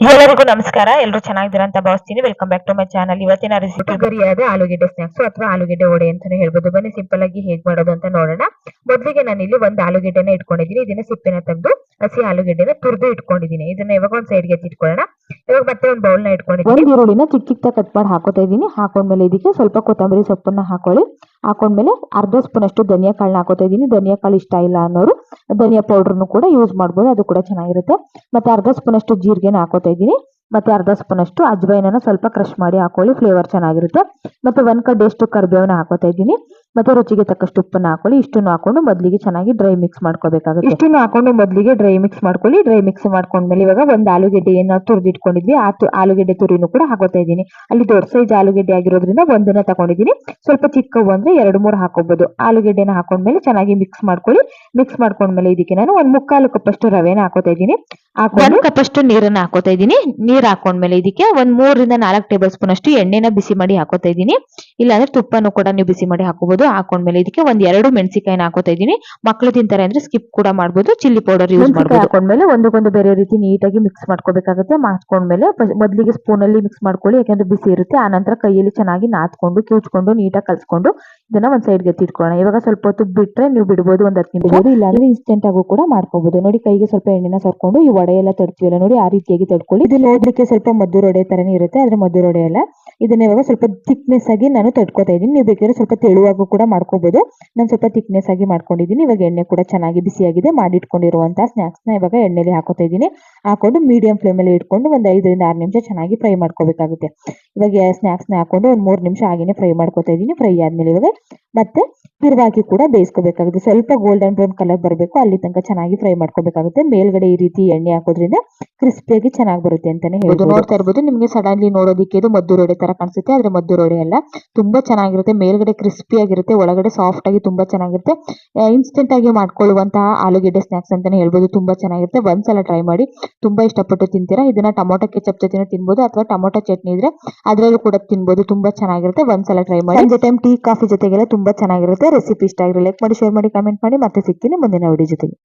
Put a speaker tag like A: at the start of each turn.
A: ಎಲ್ಲರಿಗೂ ನಮಸ್ಕಾರ. ಎಲ್ಲರೂ ಚೆನ್ನಾಗಿದ್ದೀರಾ ಅಂತ ಭಾವಿಸ್ತೀನಿ. Welcome back to my channel ಇವತ್ತಿನ ರೆಸಿಪಿ ಗರಿಯಾದ ಆಲೂಗೆಡ್ಡೆ ಸ್ನಾಕ್ಸ್ ಅಥವಾ ಆಲೂಗೆಡ್ಡೆ ವಡೆ ಅಂತಾನೆ ಹೇಳ್ಬೋದು. ಬನ್ನಿ ಸಿಂಪಲ್ ಆಗಿ ಹೇಗ್ ಮಾಡೋದು ಅಂತ ನೋಡೋಣ. ಮೊದಲಿಗೆ ನಾನು ಇಲ್ಲಿ ಒಂದು ಆಲೂಗೆಡ್ಡೆನ ಇಟ್ಕೊಂಡಿದ್ದೀನಿ. ಇದನ್ನ ಸಿಪ್ಪೆನ ತೆಗೆದು ಹಸಿ ಆಲೂಗಡ್ಡೆನ ತುರಿದು ಇಟ್ಕೊಂಡಿದ್ದೀನಿ. ಇದನ್ನ ಇವಾಗ ಒಂದ್ ಸೈಡ್ಗೆ ಎತ್ತಿಟ್ಕೊಳ್ಳೋಣ ಇವಾಗ ಮತ್ತೆ ಒಂದು ಬೌಲ್ನ ಇಟ್ಕೊಂಡಿದ್ದೀನಿ.
B: ಒಂದ್ ಈರುಳ್ಳಿನ ಚಿಕ್ಕ ಚಿಕ್ಕ ಕಟ್ ಮಾಡಿ ಹಾಕೋತಾ ಇದ್ದೀನಿ. ಹಾಕೊಂಡ್ಮೇಲೆ ಇದಕ್ಕೆ ಸ್ವಲ್ಪ ಕೊತ್ತಂಬರಿ ಸೊಪ್ಪನ್ನ ಹಾಕೊಳ್ಳಿ. ಹಾಕೊಂಡ್ಮೇಲೆ ಅರ್ಧ ಸ್ಪೂನ್ ಅಷ್ಟು ಧನಿಯಾ ಕಾಳನ್ನ ಹಾಕೋತಾ ಇದ್ದೀನಿ. ಧನಿಯಾ ಕಾಳು ಇಷ್ಟ ಇಲ್ಲ ಅನ್ನೋರು ಧನಿಯಾ ಪೌಡರ್ನು ಕೂಡ ಯೂಸ್ ಮಾಡ್ಬೋದು. ಅದು ಕೂಡ ಚೆನ್ನಾಗಿರುತ್ತೆ. ಮತ್ತೆ ಅರ್ಧ ಸ್ಪೂನ್ ಅಷ್ಟು ಜೀರಿಗೆನ ಹಾಕೋತಾ ಇದ್ದೀನಿ. ಮತ್ತೆ ಅರ್ಧ ಸ್ಪೂನ್ ಅಷ್ಟು ಅಜ್ವೈನನ ಸ್ವಲ್ಪ ಕ್ರಶ್ ಮಾಡಿ ಹಾಕೊಳ್ಳಿ. ಫ್ಲೇವರ್ ಚೆನ್ನಾಗಿರುತ್ತೆ. ಮತ್ತೆ ಒಂದ್ ಕಡ್ಡಿ ಅಷ್ಟು ಕರಿಬೇವನ್ನ ಹಾಕೋತಾ ಇದ್ದೀನಿ. ಮತ್ತೆ ರುಚಿಗೆ ತಕ್ಕಷ್ಟು ಉಪ್ಪನ್ನ ಹಾಕೊಳ್ಳಿ. ಇಷ್ಟನ್ನು ಹಾಕೊಂಡು ಮೊದಲಿಗೆ ಚೆನ್ನಾಗಿ ಡ್ರೈ ಮಿಕ್ಸ್ ಮಾಡ್ಕೋಬೇಕಾಗುತ್ತೆ. ಇಷ್ಟನ್ನು ಹಾಕೊಂಡು ಮೊದಲಿಗೆ ಡ್ರೈ ಮಿಕ್ಸ್ ಮಾಡ್ಕೊಳ್ಳಿ. ಡ್ರೈ ಮಿಕ್ಸ್ ಮಾಡ್ಕೊಂಡ್ಮೇಲೆ ಇವಾಗ ಒಂದು ಆಲೂಗೆಡ್ಡೆ ಏನು ನಾವು ತುರಿದಿಟ್ಕೊಂಡಿದ್ವಿ. ಆ ಆಲೂಗೆಡ್ಡೆ ತುರಿನೂ ಕೂಡ ಹಾಕೋತಾ ಇದ್ದೀನಿ. ಅಲ್ಲಿ ದೊಡ್ಡ ಸೈಜ್ ಆಲೂಗೆಡ್ಡೆ ಆಗಿರೋದ್ರಿಂದ ಒಂದನ್ನ ತಗೊಂಡಿದ್ದೀನಿ. ಸ್ವಲ್ಪ ಚಿಕ್ಕವು ಅಂದ್ರೆ ಎರಡು ಮೂರು ಹಾಕೋಬಹುದು ಆಲೂಗೆಡ್ಡೆನ ಹಾಕೊಂಡ್ಮೇಲೆ ಚೆನ್ನಾಗಿ ಮಿಕ್ಸ್ ಮಾಡ್ಕೊಳ್ಳಿ. ಮಿಕ್ಸ್ ಮಾಡ್ಕೊಂಡ್ಮೇಲೆ ಇದಕ್ಕೆ ನಾನು ಒಂದು ಮುಕ್ಕಾಲು ಕಪ್ಪಷ್ಟು ರವೆನ ಹಾಕೋತಾ ಇದ್ದೀನಿ. ಹಾಕೊಂಡು ಕಪ್ಪಷ್ಟು ನೀರನ್ನ ಹಾಕೋತಾ ಇದ್ದೀನಿ. ನೀರ್ ಹಾಕೊಂಡ್ಮೇಲೆ ಇದಕ್ಕೆ ಒಂದ್ ಮೂರರಿಂದ ನಾಲ್ಕು ಟೇಬಲ್ ಸ್ಪೂನ್ ಅಷ್ಟು ಎಣ್ಣೆನ ಬಿಸಿ ಮಾಡಿ ಹಾಕೋತಾ ಇದ್ದೀನಿ. ಇಲ್ಲಾಂದ್ರೆ ತುಪ್ಪನೂ ಕೂಡ ನೀವು ಬಿಸಿ ಮಾಡಿ ಹಾಕೋಬಹುದು ಹಾಕೊಂಡ್ಮೇಲೆ ಇದಕ್ಕೆ ಒಂದ್ ಎರಡು ಮೆಣಸಿಕಾಯಿನ ಹಾಕೋತಾ ಇದೀನಿ ಮಕ್ಳು ತಿಂತಾರೆ ಅಂದ್ರೆ ಸ್ಕಿಪ್ ಕೂಡ ಮಾಡಬಹುದು ಚಿಲ್ಲಿ ಪೌಡರ್ ಯೂಸ್ ಮಾಡ್ಬೋದು. ಹಾಕೊಂಡ್ಮೇಲೆ ಒಂದಕ್ಕೊಂದು ಬೇರೆ ರೀತಿ ನೀಟಾಗಿ ಮಿಕ್ಸ್ ಮಾಡ್ಕೋಬೇಕಾಗುತ್ತೆ. ಮಾಡ್ಕೊಂಡ್ಮೇಲೆ ಮೊದಲಿಗೆ ಮೊದ್ಲಿಗೆ ಸ್ಪೂನ್ ಅಲ್ಲಿ ಮಿಕ್ಸ್ ಮಾಡ್ಕೊಳ್ಳಿ. ಯಾಕಂದ್ರೆ ಬಿಸಿ ಇರುತ್ತೆ. ಆ ನಂತರ ಕೈಯಲ್ಲಿ ಚೆನ್ನಾಗಿ ನಾದ್ಕೊಂಡು ಕಿವುಚ್ಕೊಂಡು ನೀಟಾಗಿ ಕಲ್ಸ್ಕೊಂಡು ಇದನ್ನ ಒಂದ್ ಸೈಡ್ಗೆ ಎತ್ತಿಟ್ಕೊಳ್ಳೋಣ. ಇವಾಗ ಸ್ವಲ್ಪ ಹೊತ್ತು ಬಿಟ್ರೆ ನೀವು ಬಿಡ್ಬೋದು ಒಂದ್ ಹತ್ತು ನಿಮಿಷ. ಇಲ್ಲಾಂದ್ರೆ ಇನ್ಸ್ಟೆಂಟ್ ಆಗು ಕೂಡ ಮಾಡ್ಕೋಬಹುದು ನೋಡಿ ಕೈಗೆ ಸ್ವಲ್ಪ ಎಣ್ಣೆನ ಸರ್ಕೊಂಡು ಈ ವಡೆ ಎಲ್ಲ ತಡ್ತೀವಲ್ಲ ನೋಡಿ, ಆ ರೀತಿಯಾಗಿ ತಡ್ಕೊಳ್ಳಿ. ಇದು ನೋಡ್ಲಿಕ್ಕೆ ಸ್ವಲ್ಪ ಮದ್ದು ವಡೆ ತರನೇ ಇರುತ್ತೆ, ಆದ್ರೆ ಮದ್ದೂರ್ ಎಲ್ಲ ಇದನ್ನ ಇವಾಗ ಸ್ವಲ್ಪ ಥಿಕ್ನೆಸ್ ಆಗಿ ನಾನು ತಡ್ಕೋತಾ ಇದ್ದೀನಿ. ನೀವು ಬೇಕಾದ್ರೆ ಸ್ವಲ್ಪ ತೆಳುವಾಗೂ ಕೂಡ ಮಾಡ್ಕೋಬಹುದು ನಾನು ಸ್ವಲ್ಪ ಥಿಕ್ನೆಸ್ ಆಗಿ ಮಾಡ್ಕೊಂಡಿದ್ದೀನಿ. ಇವಾಗ ಎಣ್ಣೆ ಕೂಡ ಚೆನ್ನಾಗಿ ಬಿಸಿಯಾಗಿದೆ. ಮಾಡಿಟ್ಕೊಂಡಿರುವಂತಹ ಸ್ನಾಕ್ಸ್ನ ಇವಾಗ ಎಣ್ಣೆಲಿ ಹಾಕೋತಾ ಇದ್ದೀನಿ. ಹಾಕೊಂಡು ಮೀಡಿಯಂ ಫ್ಲೇಮ್ ಅಲ್ಲಿ ಇಟ್ಕೊಂಡು ಒಂದ್ ಐದರಿಂದ ಆರು ನಿಮಿಷ ಚೆನ್ನಾಗಿ ಫ್ರೈ ಮಾಡ್ಕೋಬೇಕಾಗುತ್ತೆ. ಇವಾಗ ಸ್ನಾಕ್ಸ್ನ ಹಾಕೊಂಡು ಒಂದ್ ಮೂರ್ ನಿಮಿಷ ಆಗಿನೇ ಫ್ರೈ ಮಾಡ್ಕೋತಾ ಇದ್ದೀನಿ. ಫ್ರೈ ಆದ್ಮೇಲೆ ಇವಾಗ ಮತ್ತೆ ತಿರುವಾಗಿ ಕೂಡ ಬೇಯಿಸ್ಕೋಬೇಕಾಗುತ್ತೆ. ಸ್ವಲ್ಪ ಗೋಲ್ಡನ್ ಬ್ರೌನ್ ಕಲರ್ ಬರಬೇಕು ಅಲ್ಲಿ ತನಕ ಚೆನ್ನಾಗಿ ಫ್ರೈ ಮಾಡ್ಕೋಬೇಕಾಗುತ್ತೆ. ಮೇಲ್ಗಡೆ ಈ ರೀತಿ ಎಣ್ಣೆ ಹಾಕೋದ್ರಿಂದ ಕ್ರಿಸ್ಪಿಯಾಗಿ ಚೆನ್ನಾಗಿ ಬರುತ್ತೆ ಅಂತಾನೆ ಹೇಳ್ಬೋದು. ನೋಡ್ತಾ ಇರ್ಬೋದು ನಿಮಗೆ ಸಡನ್ಲಿ ನೋಡೋದಕ್ಕೆ ಇದು ಮದ್ದು ರೋಡೆ ತರ ಕಾಣಿಸುತ್ತೆ. ಆದ್ರೆ ಮದ್ದು ರೋಡೆ ಅಲ್ಲ ತುಂಬಾ ಚೆನ್ನಾಗಿರುತ್ತೆ. ಮೇಲ್ಗಡೆ ಕ್ರಿಸ್ಪಿ ಆಗಿರುತ್ತೆ ಒಳಗಡೆ ಸಾಫ್ಟ್ ಆಗಿ ತುಂಬಾ ಚೆನ್ನಾಗಿರುತ್ತೆ. ಇನ್ಸ್ಟೆಂಟ್ ಆಗಿ ಮಾಡ್ಕೊಳ್ಳುವಂತಹ ಆಲೂಗೆಡ್ಡೆ ಸ್ನಾಕ್ಸ್ ಅಂತಾನೆ ಹೇಳ್ಬೋದು ತುಂಬಾ ಚೆನ್ನಾಗಿರುತ್ತೆ. ಒಂದ್ಸಲ ಟ್ರೈ ಮಾಡಿ ತುಂಬಾ ಇಷ್ಟಪಟ್ಟು ತಿಂತೀರಾ? ಇದನ್ನ ಟೊಮೊಟೊ ಕೆಚಪ್ ಜೊತೆ ತಿನ್ಬೋದು ಅಥವಾ ಟೊಮೊಟೊ ಚಟ್ನಿ ಇದ್ರೆ ಅದ್ರಲ್ಲೂ ಕೂಡ ತಿನ್ಬೋದು ತುಂಬಾ ಚೆನ್ನಾಗಿರುತ್ತೆ. ಒಂದ್ಸಲ ಟ್ರೈ ಮಾಡಿ. ಟೈಮ್ ಟೀ ಕಾಫಿ ಜೊತೆಗೆಲ್ಲ ತುಂಬಾ ಚೆನ್ನಾಗಿರುತ್ತೆ. ರೆಸಿಪಿ ಇಷ್ಟ ಆಗಿರೋ ಲೈಕ್ ಮಾಡಿ ಶೇರ್ ಮಾಡಿ ಕಮೆಂಟ್ ಮಾಡಿ ಮತ್ತೆ ಸಿಗ್ತೀನಿ ಮುಂದಿನ ವಿಡಿಯೋ ಜೊತೆಗೆ.